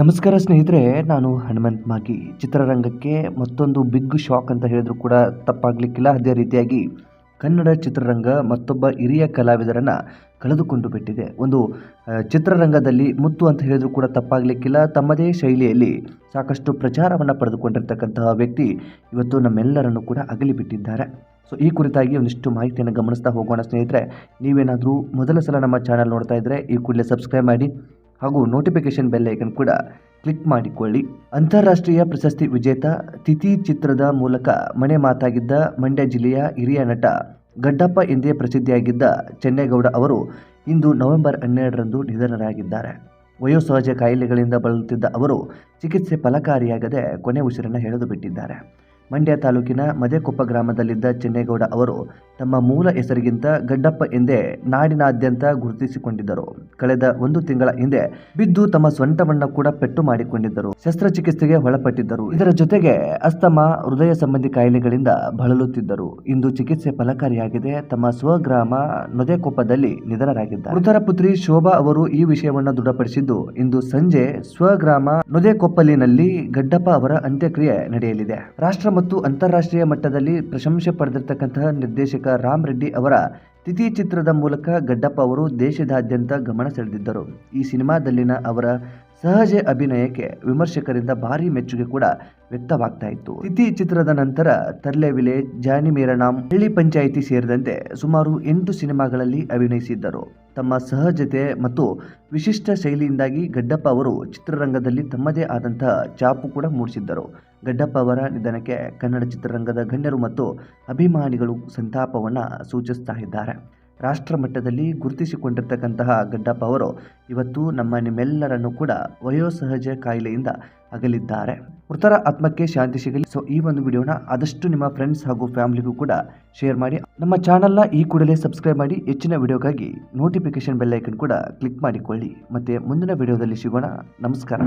ನಮಸ್ಕಾರ ಸ್ನೇಹಿತರೆ, ನಾನು ಹನುಮಂತ್ ಮಾಗಿ. ಚಿತ್ರರಂಗಕ್ಕೆ ಮತ್ತೊಂದು ಬಿಗ್ ಶಾಕ್ ಅಂತ ಹೇಳಿದ್ರು ಕೂಡ ತಪ್ಪಾಗಲಿಕ್ಕಿಲ್ಲ. ಅದೇ ರೀತಿಯಾಗಿ ಕನ್ನಡ ಚಿತ್ರರಂಗ ಮತ್ತೊಬ್ಬ ಹಿರಿಯ ಕಲಾವಿದರನ್ನು ಕಳೆದುಕೊಂಡು ಬಿಟ್ಟಿದೆ. ಒಂದು ಚಿತ್ರರಂಗದಲ್ಲಿ ಮುತ್ತು ಅಂತ ಹೇಳಿದ್ರು ಕೂಡ ತಪ್ಪಾಗಲಿಕ್ಕಿಲ್ಲ. ತಮ್ಮದೇ ಶೈಲಿಯಲ್ಲಿ ಸಾಕಷ್ಟು ಪ್ರಚಾರವನ್ನು ಪಡೆದುಕೊಂಡಿರ್ತಕ್ಕಂತಹ ವ್ಯಕ್ತಿ ಇವತ್ತು ನಮ್ಮೆಲ್ಲರನ್ನು ಕೂಡ ಅಗಲಿ ಬಿಟ್ಟಿದ್ದಾರೆ. ಸೊ, ಈ ಕುರಿತಾಗಿ ಒಂದಿಷ್ಟು ಮಾಹಿತಿಯನ್ನು ಗಮನಿಸ್ತಾ ಹೋಗೋಣ ಸ್ನೇಹಿತರೆ. ನೀವೇನಾದರೂ ಮೊದಲ ಸಲ ನಮ್ಮ ಚಾನಲ್ ನೋಡ್ತಾ ಇದ್ದರೆ ಈ ಕೂಡಲೇ ಸಬ್ಸ್ಕ್ರೈಬ್ ಮಾಡಿ. ಹಾಗೂ ನೋಟಿಫಿಕೇಶನ್ ಬೆಲ್ ಐಕನ್ ಕೂಡ ಕ್ಲಿಕ್ ಮಾಡಿಕೊಳ್ಳಿ. ಅಂತಾರಾಷ್ಟ್ರೀಯ ಪ್ರಶಸ್ತಿ ವಿಜೇತ ತಿಥಿ ಚಿತ್ರದ ಮೂಲಕ ಮನೆ ಮಾತಾಗಿದ್ದ ಮಂಡ್ಯ ಜಿಲ್ಲೆಯ ಹಿರಿಯ ನಟ ಗಡ್ಡಪ್ಪ ಎಂದೇ ಪ್ರಸಿದ್ಧಿಯಾಗಿದ್ದ ಚೆನ್ನೇಗೌಡ ಅವರು ಇಂದು ನವೆಂಬರ್ ಹನ್ನೆರಡರಂದು ನಿಧನರಾಗಿದ್ದಾರೆ. ವಯೋಸಹಜ ಕಾಯಿಲೆಗಳಿಂದ ಬಳಲುತ್ತಿದ್ದ ಅವರು ಚಿಕಿತ್ಸೆ ಫಲಕಾರಿಯಾಗದೆ ಕೊನೆ ಉಸಿರನ್ನು ಎಳೆದು ಬಿಟ್ಟಿದ್ದಾರೆ ಮಂಡ್ಯ ತಾಲೂಕಿನ ಮದೆಕೊಪ್ಪ ಗ್ರಾಮದಲ್ಲಿದ್ದ ಚೆನ್ನೇಗೌಡ ಅವರು ತಮ್ಮ ಮೂಲ ಹೆಸರಿಗಿಂತ ಗಡ್ಡಪ್ಪ ಎಂದೇ ನಾಡಿನಾದ್ಯಂತ ಗುರುತಿಸಿಕೊಂಡಿದ್ದರು. ಕಳೆದ ಒಂದು ತಿಂಗಳ ಹಿಂದೆ ಬಿದ್ದು ತಮ್ಮ ಸ್ವಂಟವನ್ನ ಕೂಡ ಪೆಟ್ಟು ಮಾಡಿಕೊಂಡಿದ್ದರು. ಶಸ್ತ್ರಚಿಕಿತ್ಸೆಗೆ ಒಳಪಟ್ಟಿದ್ದರು. ಇದರ ಜೊತೆಗೆ ಅಸ್ತಮ, ಹೃದಯ ಸಂಬಂಧಿ ಕಾಯಿಲೆಗಳಿಂದ ಬಳಲುತ್ತಿದ್ದರು. ಇಂದು ಚಿಕಿತ್ಸೆ ಫಲಕಾರಿಯಾಗಿದೆ. ತಮ್ಮ ಸ್ವಗ್ರಾಮ ನೊದೆಕೊಪ್ಪದಲ್ಲಿ ನಿಧನರಾಗಿದ್ದಾರೆ. ಮೃತರ ಪುತ್ರಿ ಶೋಭಾ ಅವರು ಈ ವಿಷಯವನ್ನು ದೃಢಪಡಿಸಿದ್ದು, ಇಂದು ಸಂಜೆ ಸ್ವಗ್ರಾಮ ನೊದೆಕೊಪ್ಪಲಿನಲ್ಲಿ ಗಡ್ಡಪ್ಪ ಅವರ ಅಂತ್ಯಕ್ರಿಯೆ ನಡೆಯಲಿದೆ. ರಾಷ್ಟ್ರ ಮತ್ತು ಅಂತಾರಾಷ್ಟ್ರೀಯ ಮಟ್ಟದಲ್ಲಿ ಪ್ರಶಂಸೆ ಪಡೆದಿರತಕ್ಕಂತಹ ನಿರ್ದೇಶಕ ರಾಮ್ ರೆಡ್ಡಿ ಅವರ ತಿಥಿ ಚಿತ್ರದ ಮೂಲಕ ಗಡ್ಡಪ್ಪ ಅವರು ದೇಶದಾದ್ಯಂತ ಗಮನ ಸೆಳೆದಿದ್ದರು. ಈ ಸಿನಿಮಾದಲ್ಲಿನ ಅವರ ಸಹಜ ಅಭಿನಯಕ್ಕೆ ವಿಮರ್ಶಕರಿಂದ ಭಾರಿ ಮೆಚ್ಚುಗೆ ಕೂಡ ವ್ಯಕ್ತವಾಗ್ತಾ ಇತ್ತು. ತಿಥಿ ಚಿತ್ರದ ನಂತರ ತರ್ಲೆ ವಿಲೇಜ್ ಜಾನಿ ಮೇರನಾಮ್ ಹಳ್ಳಿ ಪಂಚಾಯಿತಿ ಸೇರಿದಂತೆ ಸುಮಾರು ಎಂಟು ಸಿನಿಮಾಗಳಲ್ಲಿ ಅಭಿನಯಿಸಿದ್ದರು. ತಮ್ಮ ಸಹಜತೆ ಮತ್ತು ವಿಶಿಷ್ಟ ಶೈಲಿಯಿಂದಾಗಿ ಗಡ್ಡಪ್ಪ ಅವರು ಚಿತ್ರರಂಗದಲ್ಲಿ ತಮ್ಮದೇ ಆದಂತಹ ಚಾಪು ಕೂಡ ಮೂಡಿಸಿದ್ದರು. ಗಡ್ಡಪ್ಪ ಅವರ ನಿಧನಕ್ಕೆ ಕನ್ನಡ ಚಿತ್ರರಂಗದ ಗಣ್ಯರು ಮತ್ತು ಅಭಿಮಾನಿಗಳು ಸಂತಾಪವನ್ನು ಸೂಚಿಸ್ತಾ ಇದ್ದಾರೆ. ರಾಷ್ಟ್ರ ಮಟ್ಟದಲ್ಲಿ ಗುರುತಿಸಿಕೊಂಡಿರ್ತಕ್ಕಂತಹ ಗಡ್ಡಪ್ಪ ಅವರು ಇವತ್ತು ನಮ್ಮ ನಿಮ್ಮೆಲ್ಲರನ್ನು ಕೂಡ ವಯೋಸಹಜ ಕಾಯಿಲೆಯಿಂದ ಅಗಲಿದ್ದಾರೆ. ಮೃತರ ಆತ್ಮಕ್ಕೆ ಶಾಂತಿ ಸಿಗಲಿ. ಸೊ ಈ ಒಂದು ವಿಡಿಯೋನ ಆದಷ್ಟು ನಿಮ್ಮ ಫ್ರೆಂಡ್ಸ್ ಹಾಗೂ ಫ್ಯಾಮಿಲಿಗೂ ಕೂಡ ಶೇರ್ ಮಾಡಿ. ನಮ್ಮ ಚಾನಲ್ನ ಈ ಕೂಡಲೇ ಸಬ್ಸ್ಕ್ರೈಬ್ ಮಾಡಿ. ಹೆಚ್ಚಿನ ವಿಡಿಯೋಗಾಗಿ ನೋಟಿಫಿಕೇಶನ್ ಬೆಲ್ಲೈಕನ್ ಕೂಡ ಕ್ಲಿಕ್ ಮಾಡಿಕೊಳ್ಳಿ. ಮತ್ತೆ ಮುಂದಿನ ವಿಡಿಯೋದಲ್ಲಿ ಸಿಗೋಣ. ನಮಸ್ಕಾರ.